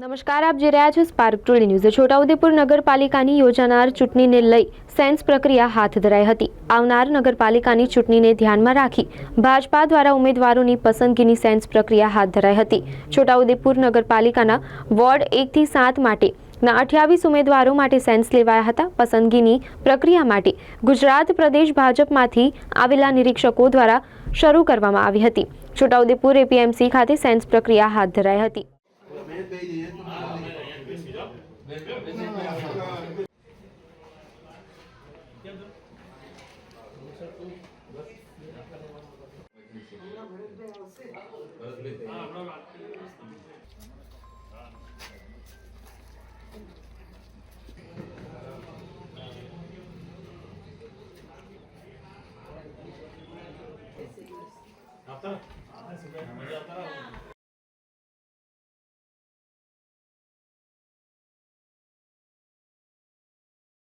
નમસ્કાર, આપ જે રહ્યા છો સ્પાર્ક ટુડે ન્યૂઝ છોટાઉદેપુર નગરપાલિકાની યોજાનાર ચૂંટણીને લઈ સેન્સ પ્રક્રિયા હાથ ધરાઈ હતી. આવનાર નગરપાલિકાની ચૂંટણીને ધ્યાનમાં રાખી ભાજપા દ્વારા ઉમેદવારોની પસંદગીની સેન્સ પ્રક્રિયા હાથ ધરાઈ હતી. છોટાઉદેપુર નગરપાલિકાના વોર્ડ એકથી સાત માટે ના અઠ્યાવીસ ઉમેદવારો માટે સેન્સ લેવાયા હતા. પસંદગીની પ્રક્રિયા માટે ગુજરાત પ્રદેશ ભાજપમાંથી આવેલા નિરીક્ષકો દ્વારા શરૂ કરવામાં આવી હતી. છોટાઉદેપુર એપીએમસી ખાતે સેન્સ પ્રક્રિયા હાથ ધરાઈ હતી. 베이지 좀 아, 네, 예, 됐습니다. 네, 네, After? After. After.